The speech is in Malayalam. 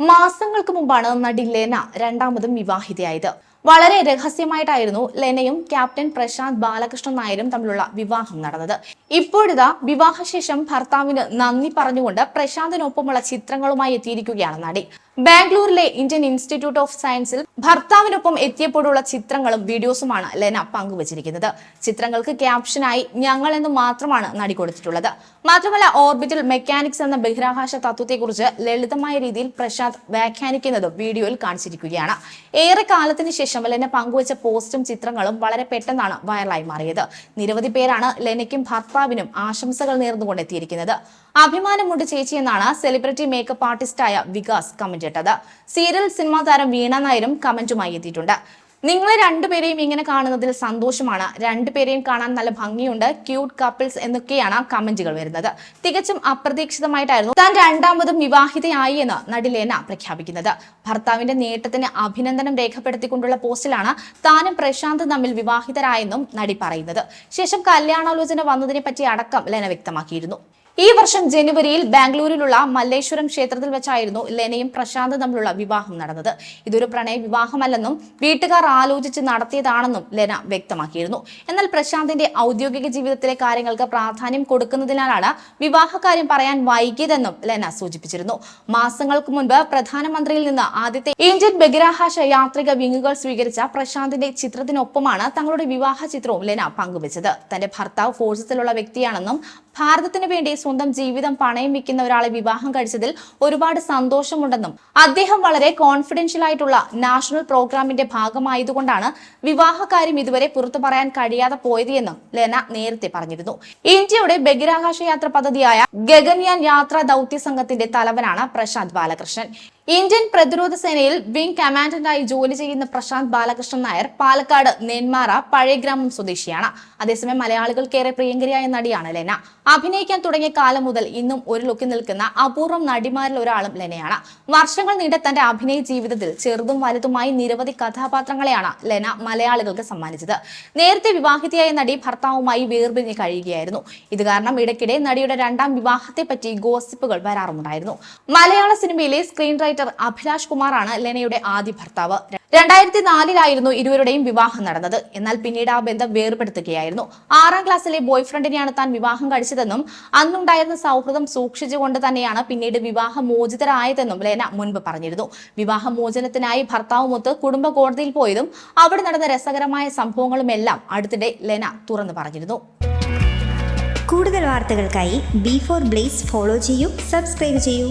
മാസങ്ങൾക്ക് മുമ്പാണ് നടി ലെന രണ്ടാമതും വിവാഹിതയായത്. വളരെ രഹസ്യമായിട്ടായിരുന്നു ലെനയും ക്യാപ്റ്റൻ പ്രശാന്ത് ബാലകൃഷ്ണൻ നായരും തമ്മിലുള്ള വിവാഹം നടന്നത്. ഇപ്പോഴിതാ വിവാഹശേഷം ഭർത്താവിന് നന്ദി പറഞ്ഞുകൊണ്ട് പ്രശാന്തിനൊപ്പമുള്ള ചിത്രങ്ങളുമായി എത്തിയിരിക്കുകയാണ് നടി. ബാംഗ്ലൂരിലെ ഇന്ത്യൻ ഇൻസ്റ്റിറ്റ്യൂട്ട് ഓഫ് സയൻസിൽ ഭർത്താവിനൊപ്പം എത്തിയപ്പോഴുള്ള ചിത്രങ്ങളും വീഡിയോസുമാണ് ലെന പങ്കുവച്ചിരിക്കുന്നത്. ചിത്രങ്ങൾക്ക് ക്യാപ്ഷനായി ഞങ്ങൾ എന്ന് മാത്രമാണ് നടി കൊടുത്തിട്ടുള്ളത്. മാത്രമല്ല ഓർബിറ്റൽ മെക്കാനിക്സ് എന്ന ബഹിരാകാശ തത്വത്തെക്കുറിച്ച് ലളിതമായ രീതിയിൽ പ്രശാന്ത് വ്യാഖ്യാനിക്കുന്നതും വീഡിയോയിൽ കാണിച്ചിരിക്കുകയാണ്. ഏറെ കാലത്തിന് ശേഷം ലെന പങ്കുവച്ച പോസ്റ്റും ചിത്രങ്ങളും വളരെ പെട്ടെന്നാണ് വൈറലായി മാറിയത്. നിരവധി പേരാണ് ലെനയ്ക്കും ഭർത്താവിനും ആശംസകൾ നേർന്നുകൊണ്ടെത്തിയിരിക്കുന്നത്. അഭിമാനമുണ്ട് ചേച്ചി എന്നാണ് സെലിബ്രിറ്റി മേക്കപ്പ് ആർട്ടിസ്റ്റായ വികാസ് കമന്റ് ഇട്ടത് സീരിയൽ സിനിമാ താരം വീണ നായരും കമന്റുമായി എത്തിയിട്ടുണ്ട്. നിങ്ങളെ രണ്ടുപേരെയും ഇങ്ങനെ കാണുന്നതിൽ സന്തോഷമാണ്. രണ്ടുപേരെയും കാണാൻ നല്ല ഭംഗിയുണ്ട്. ക്യൂട്ട് കപ്പിൾസ് എന്നൊക്കെയാണ് കമന്റുകൾ വരുന്നത്. തികച്ചും അപ്രതീക്ഷിതമായിട്ടായിരുന്നു താൻ രണ്ടാമതും വിവാഹിതയായി എന്ന് നടി ലേന പ്രഖ്യാപിക്കുന്നത്. ഭർത്താവിന്റെ നേട്ടത്തിന് അഭിനന്ദനം രേഖപ്പെടുത്തിക്കൊണ്ടുള്ള പോസ്റ്റിലാണ് താനും പ്രശാന്ത് തമ്മിൽ വിവാഹിതരായെന്നും നടി പറയുന്നത്. ശേഷം കല്യാണാലോചന വന്നതിനെ പറ്റി അടക്കം ലേന വ്യക്തമാക്കിയിരുന്നു. ഈ വർഷം ജനുവരിയിൽ ബാംഗ്ലൂരിലുള്ള മല്ലേശ്വരം ക്ഷേത്രത്തിൽ വെച്ചായിരുന്നു ലെനയും പ്രശാന്ത് തമ്മിലുള്ള വിവാഹം നടന്നത്. ഇതൊരു പ്രണയ വിവാഹമല്ലെന്നും വീട്ടുകാർ ആലോചിച്ച് നടത്തിയതാണെന്നും ലെന വ്യക്തമാക്കിയിരുന്നു. എന്നാൽ പ്രശാന്തിന്റെ ഔദ്യോഗിക ജീവിതത്തിലെ കാര്യങ്ങൾക്ക് പ്രാധാന്യം കൊടുക്കുന്നതിനാലാണ് വിവാഹകാര്യം പറയാൻ വൈകിയതെന്നും ലെന സൂചിപ്പിച്ചിരുന്നു. മാസങ്ങൾക്ക് മുൻപ് പ്രധാനമന്ത്രിയിൽ നിന്ന് ആദ്യത്തെ ഇന്ത്യൻ ബഹിരാകാശ യാത്രിക വിങ്ങുകൾ സ്വീകരിച്ച പ്രശാന്തിന്റെ ചിത്രത്തിനൊപ്പമാണ് തങ്ങളുടെ വിവാഹ ചിത്രവും ലെന പങ്കുവച്ചത്. തന്റെ ഭർത്താവ് ഫോഴ്സസിലുള്ള വ്യക്തിയാണെന്നും ഭാരതത്തിന് വേണ്ടി സ്വന്തം ജീവിതം പണയം വെക്കുന്ന ഒരാളെ വിവാഹം കഴിച്ചതിൽ ഒരുപാട് സന്തോഷമുണ്ടെന്നും അദ്ദേഹം വളരെ കോൺഫിഡൻഷ്യൽ ആയിട്ടുള്ള നാഷണൽ പ്രോഗ്രാമിന്റെ ഭാഗമായതുകൊണ്ടാണ് വിവാഹകാര്യം ഇതുവരെ പുറത്തു പറയാൻ കഴിയാതെ പോയത് എന്നും ലെന നേരത്തെ പറഞ്ഞിരുന്നു. ഇന്ത്യയുടെ ബഹിരാകാശ യാത്ര പദ്ധതിയായ ഗഗൻയാൻ യാത്രാ ദൗത്യ സംഘത്തിന്റെ തലവനാണ് പ്രശാന്ത് ബാലകൃഷ്ണൻ. ഇന്ത്യൻ പ്രതിരോധ സേനയിൽ വിംഗ് കമാൻഡന്റായി ജോലി ചെയ്യുന്ന പ്രശാന്ത് ബാലകൃഷ്ണൻ നായർ പാലക്കാട് നെന്മാറ പഴയഗ്രാമം സ്വദേശിയാണ്. അതേസമയം മലയാളികൾക്കേറെ പ്രിയങ്കരിയായ നടിയാണ് ലെന. അഭിനയിക്കാൻ തുടങ്ങിയ കാലം മുതൽ ഇന്നും ഒരു ലുക്കിൽ നിൽക്കുന്ന അപൂർവം നടിമാരിൽ ഒരാളും ലെനയാണ്. വർഷങ്ങൾ നീണ്ട തന്റെ അഭിനയ ജീവിതത്തിൽ ചെറുതും വലുതുമായി നിരവധി കഥാപാത്രങ്ങളെയാണ് ലെന മലയാളികൾക്ക് സമ്മാനിച്ചത്. നേരത്തെ വിവാഹിതയായ നടി ഭർത്താവുമായി വേർപിരിഞ്ഞ് കഴിയുകയായിരുന്നു. ഇത് കാരണം ഇടയ്ക്കിടെ നടിയുടെ രണ്ടാം വിവാഹത്തെപ്പറ്റി ഗോസിപ്പുകൾ വരാറുമുണ്ടായിരുന്നു. മലയാള സിനിമയിലെ സ്ക്രീൻ റൈറ്റർ അഭിലാഷ് കുമാറാണ് ലെനയുടെ ആദ്യ ഭർത്താവ്. രണ്ടായിരത്തി നാലിലായിരുന്നു ഇരുവരുടെയും വിവാഹം നടന്നത്. എന്നാൽ പിന്നീട് ആ ബന്ധം വേർപെടുത്തുകയായിരുന്നു. ആറാം ക്ലാസ്സിലെ ബോയ് ഫ്രണ്ടിനെയാണ് താൻ വിവാഹം കഴിച്ചതെന്നും അന്നുണ്ടായിരുന്ന സൗഹൃദം സൂക്ഷിച്ചുകൊണ്ട് തന്നെയാണ് പിന്നീട് വിവാഹ മോചിതരായതെന്നും ലേന മുൻപ് പറഞ്ഞിരുന്നു. വിവാഹ മോചനത്തിനായി ഭർത്താവുമൊത്ത് കുടുംബ കോടതിയിൽ പോയതും അവിടെ നടന്ന രസകരമായ സംഭവങ്ങളുമെല്ലാം അടുത്തിടെ ലെന തുറന്നു പറഞ്ഞിരുന്നു. കൂടുതൽ വാർത്തകൾക്കായി ബി ഫോർ ബ്ലേസ് ഫോളോ ചെയ്യൂ സബ്സ്ക്രൈബ് ചെയ്യൂ.